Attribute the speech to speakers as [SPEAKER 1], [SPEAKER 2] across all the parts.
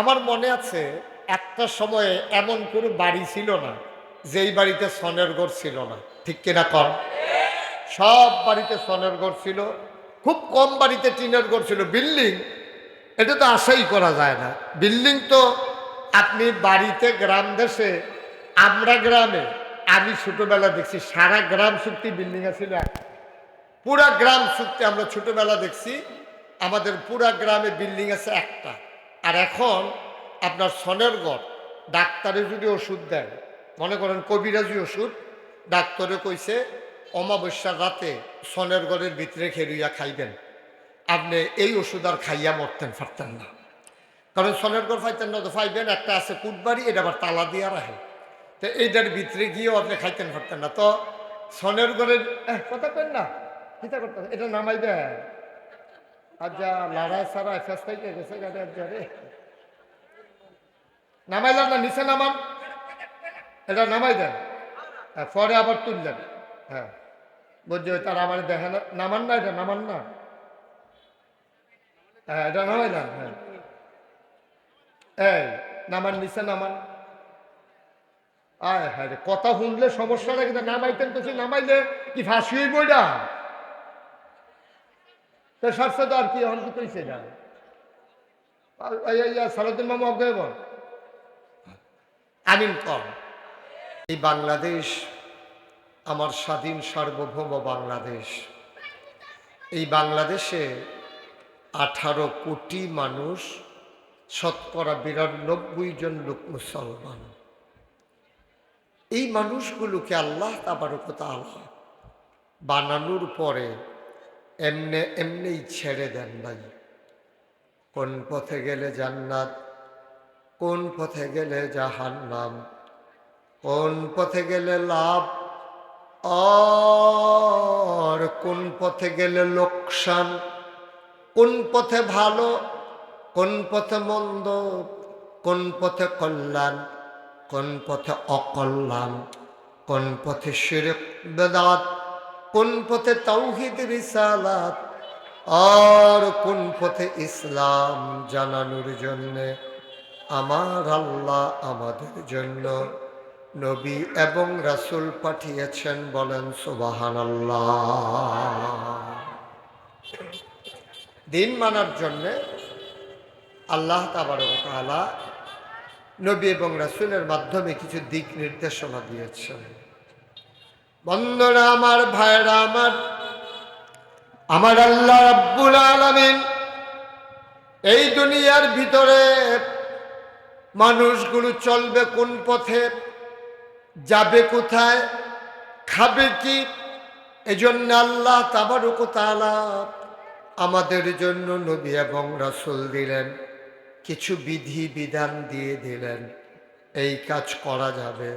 [SPEAKER 1] আমার মনে আছে, একটা সময়ে এমন কোনো বাড়ি ছিল না, যেই বাড়িতে সনের ঘর ছিল না। ঠিক কিনা কম সব বাড়িতে সনের ঘর ছিল, খুব কম বাড়িতে টিনের ঘর ছিল। বিল্ডিং, এটা তো আশাই করা যায় না। বিল্ডিং তো আপনি বাড়িতে গ্রাম দেশে, আমরা গ্রামে, আমি ছোটবেলা দেখছি, সারা গ্রাম শক্তি বিল্ডিং আছিল। পুরা গ্রাম শক্তি আমরা ছোটবেলা দেখছি, আমাদের পুরা গ্রামে বিল্ডিং আছে একটা। আর এখন আপনার সনের ঘর ডাক্তারে যদি ওষুধ দেন মনে করেন কবিরাজি ওষুধ ডাক্তারে কইছে অমাবস্যার রাতে সনের ঘরের ভিতরে খেলুইয়া খাইবেন। আপনি এই ওষুধ আর খাইয়া মরতেন পারতেন না। কারণ সনের গড় ফাইতেন না তো ফাইবেন একটা আছে কুটবাড়ি এটা আবার তালা দিয়া রাখে। তো এইটার ভিতরে গিয়েও আপনি খাইতেন পারতেন না। তো সনের এহ, কথা কেন না চিন্তা করতেন এটা নামাইবে আচ্ছা লড়াই সারাই ফেস্তাইতে গেছে গাড়ি আর রে। নামাইলাম না নিচে নামান। এটা নামাই দেন। হ্যাঁ, পরে আবার তুললেন। হ্যাঁ বুঝছি ওই তার আমার দেখে না নামান না এটা নামান না। হ্যাঁ এটা নামাই দেন হ্যাঁ। এই নামান নিচে নামান। আয় হ্যাঁ কথা শুনলে সমস্যা না কিন্তু নামাইতেন তো সে নামাইলে কি ফাঁসি হইব তো তো আর কি এখন কি কইছে না মামা অজ্ঞায় আমিন কম। এই বাংলাদেশ আমার স্বাধীন সার্বভৌম বাংলাদেশ। এই বাংলাদেশে আঠারো কোটি মানুষ, শতকরা বিরানব্বই জন লোক মুসলমান। এই মানুষগুলোকে আল্লাহ তাবারকতা আল্লাহ বানানোর পরে এমনে এমনিই ছেড়ে দেন নাই কোন পথে গেলে জান্নাত, কোন পথে গেলে জাহান্নাম, কোন পথে গেলে লাভ, আর কোন পথে গেলে লোকসান, কোন পথে ভালো, কোন পথে মন্দ, কোন পথে কল্যাণ, কোন পথে অকল্যাণ, কোন পথে শিরক বেদাত কোন পথে তৌহিদ রিসালাত আর কোন পথে ইসলাম জানানোর জন্যে? আমার আল্লাহ আমাদের জন্য নবী এবং রাসূল পাঠিয়েছেন বলেন সুবাহান দিন মানার জন্যে আল্লাহ তাবারকালা নবী এবং রাসূলের মাধ্যমে কিছু দিক নির্দেশনা দিয়েছেন। বন্ধুরা আমার ভাইরা আমার। আমার আল্লাহ রাব্বুল আলামিন এই দুনিয়ার ভিতরে মানুষগুলো চলবে কোন পথে, যাবে কোথায়, খাবে কি, এজন্য আল্লাহ তাবারক তাআলা আমাদের জন্য নবী এবং রাসূল দিলেন, কিছু বিধি বিধান দিয়ে দিলেন, এই কাজ করা যাবে,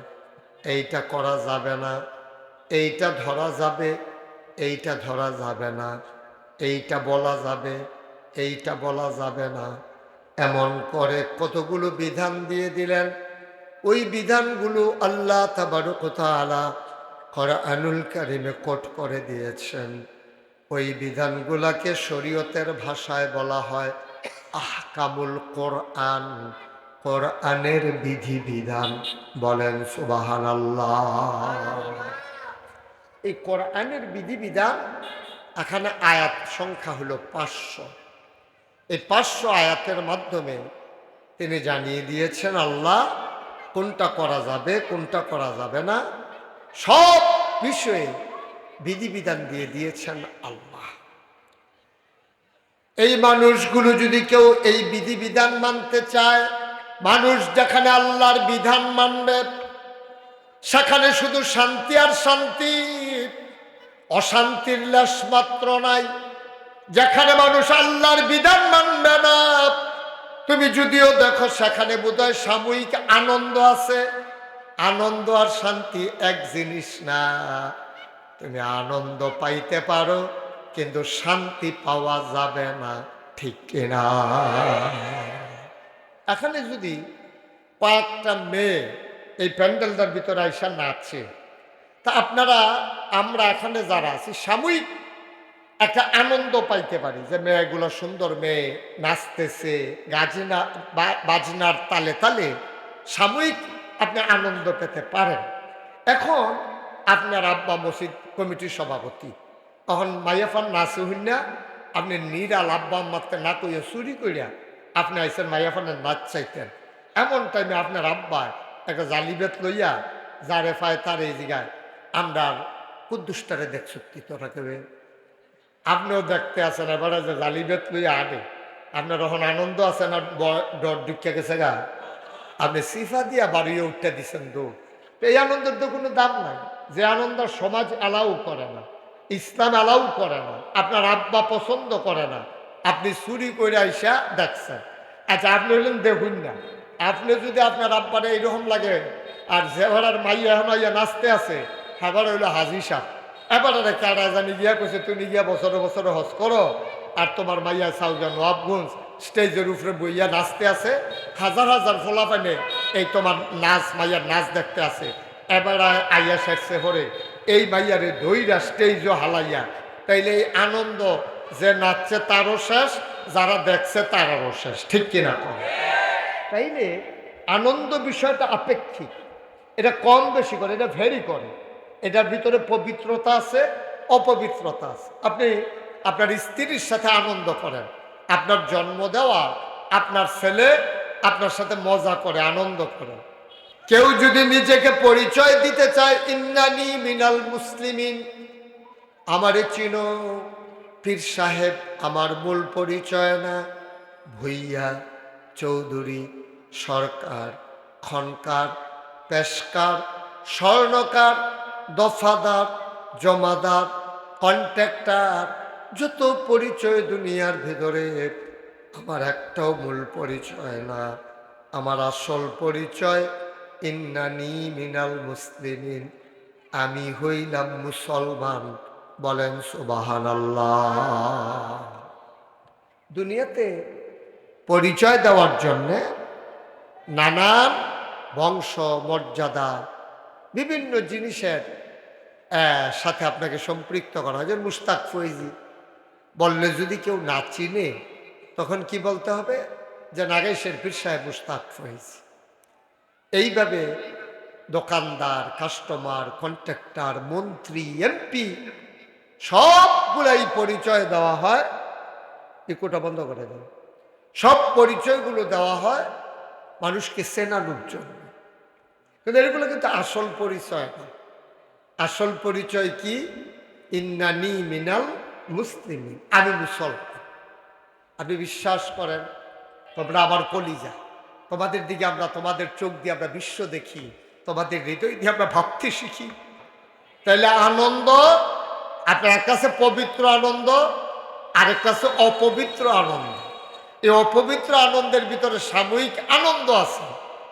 [SPEAKER 1] এইটা করা যাবে না। এইটা ধরা যাবে, এইটা ধরা যাবে না। এইটা বলা যাবে, এইটা বলা যাবে না। এমন করে কতগুলো বিধান দিয়ে দিলেন। ওই বিধানগুলো আল্লাহ তাবারকতালা আনুল কারিমে কোট করে দিয়েছেন। ওই বিধানগুলাকে শরীয়তের ভাষায় বলা হয় আহ আহকামুল কোরআন, কোরআনের বিধি বিধান। বলেন সুবাহান এই কোরআনের বিধি বিধান এখানে আয়াত সংখ্যা হলো পাঁচশো। এই পাঁচশো আয়াতের মাধ্যমে তিনি জানিয়ে দিয়েছেন, আল্লাহ, কোনটা করা যাবে, কোনটা করা যাবে না, সব বিষয়ে বিধিবিধান দিয়ে দিয়েছেন আল্লাহ। এই মানুষগুলো যদি কেউ এই বিধিবিধান মানতে চায়, মানুষ যেখানে আল্লাহর বিধান মানবে সেখানে শুধু শান্তি আর শান্তি, অশান্তির লেশ মাত্র নাই। যেখানে মানুষ আল্লাহর বিধান মানবে না, তুমি যদিও দেখো সেখানে বোধহয় সাময়িক আনন্দ আছে। আনন্দ আর শান্তি এক জিনিস না, তুমি আনন্দ পাইতে পারো, কিন্তু শান্তি পাওয়া যাবে না, ঠিক কিনা? এখানে যদি পাঁচটা মেয়ে এই প্যান্ডেলটার ভিতরে আইসা নাচে। তা আপনারা, আমরা এখানে যারা আছি, সাময়িক একটা আনন্দ পাইতে পারি যে মেয়েগুলো সুন্দর মেয়ে নাচতেছে, গাজনা বাজনার তালে তালে সাময়িক আপনি আনন্দ পেতে পারেন। এখন আপনার আব্বা মসজিদ কমিটির সভাপতি। তখন মাইয়াফান নাচে হইনা আপনি নিরাল আব্বা আম্মাকে না কইয়া চুরি করিয়া আপনি আইসেন মাইয়াফানের নাচ চাইতেন। এমন টাইমে আপনার আব্বা একটা জালিবেত লইয়া যারে পায় তার এই জায়গায়। আমরা কুদ্দুষ্টারে দেখছ তোরা কেউ আপনিও দেখতে আছেন এবারে যে জালিবেত লইয়া আনে আপনার এখন আনন্দ আছে না ডর ঢুকে গেছে গা? আপনি সিফা দিয়া বাড়িয়ে উঠতে দিছেন দৌড় এই আনন্দের তো কোনো দাম নাই। যে আনন্দ সমাজ অ্যালাউ করে না, ইসলাম অ্যালাউ করে না, আপনার আব্বা পছন্দ করে না, আপনি চুরি করে আইসা দেখছেন। আচ্ছা আপনি হলেন দেখুন না। আপনি যদি আপনার আব্বারে এইরকম লাগে, আর জেভারার মাইয়া মাইয়া নাচতে আছে এবার হইল হাজি সাহ। এবার কারা জানি গিয়া কইছে, তুমি গিয়া বছরে বছরে হজ করো, আর তোমার মাইয়া সাউজা নবাবগঞ্জ স্টেজের উপরে বইয়া নাচতে আছে, হাজার হাজার ফোলা পানে এই তোমার নাচ মাইয়ার নাচ দেখতে আছে। এবার আইয়া শেষে হরে, এই মাইয়ারে দইরা স্টেজও হালাইয়া, তাইলে এই আনন্দ যে নাচছে তারও শেষ, যারা দেখছে তারারও শেষ। ঠিক কিনা কম তাইলে আনন্দ বিষয়টা আপেক্ষিক। এটা কম বেশি করে, এটা ভেরি করে। এটার ভিতরে পবিত্রতা আছে, অপবিত্রতা আছে। আপনি আপনার স্ত্রীর সাথে আনন্দ করেন, আপনার জন্ম দেওয়া, আপনার ছেলে আপনার সাথে মজা করে, আনন্দ করে। কেউ যদি নিজেকে পরিচয় দিতে চায়, ইন্নানি মিনাল মুসলিমিন আমারে চিনো, পীর সাহেব আমার মূল পরিচয় না, ভুইয়া চৌধুরী সরকার, খনকার, পেশকার, স্বর্ণকার, দফাদার, জমাদার, কন্ট্রাক্টর, যত পরিচয় দুনিয়ার ভেতরে, আমার একটাও মূল পরিচয় না। আমার আসল পরিচয় ইন্নানি মিনাল মুসলিমিন আমি হইলাম মুসলমান। বলেন সুবাহান দুনিয়াতে পরিচয় দেওয়ার জন্যে নানান বংশ মর্যাদা বিভিন্ন জিনিসের সাথে আপনাকে সম্পৃক্ত করা হয়। মুস্তাক ফৈজি বললে, যদি কেউ না চিনে, তখন কি বলতে হবে? যে নাগেশের পীর সাহেব মুস্তাক ফৈজি। এইভাবে দোকানদার, কাস্টমার, কন্ট্রাক্টর, মন্ত্রী, এমপি সবগুলাই পরিচয় দেওয়া হয়। ইকোটা বন্ধ করে দেয় সব পরিচয়গুলো দেওয়া হয়। মানুষকে চেনানোর জন্য কিন্তু এগুলো কিন্তু আসল পরিচয় না। আসল পরিচয় কি? ইন্নানি মিনাল মুসলিম আমি মুসলমান। আপনি বিশ্বাস করেন, তোমরা আমার কলিজা। তোমাদের দিকে আমরা, তোমাদের চোখ দিয়ে আমরা বিশ্ব দেখি। তোমাদের হৃদয় দিয়ে আমরা ভাবতে শিখি। তাহলে আনন্দ, আপনার এক কাছে পবিত্র আনন্দ, আরেক কাছে অপবিত্র আনন্দ। এই অপবিত্র আনন্দের ভিতরে সাময়িক আনন্দ আছে,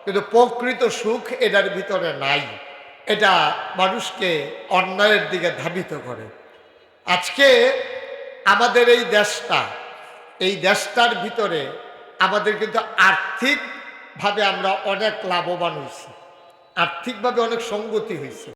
[SPEAKER 1] কিন্তু প্রকৃত সুখ এটার ভিতরে নাই। এটা মানুষকে অন্যায়ের দিকে ধাবিত করে। আজকে আমাদের এই দেশটা, এই দেশটার ভিতরে আমাদের কিন্তু আর্থিকভাবে আমরা অনেক লাভবান হয়েছি। আর্থিকভাবে অনেক সঙ্গতি হয়েছে।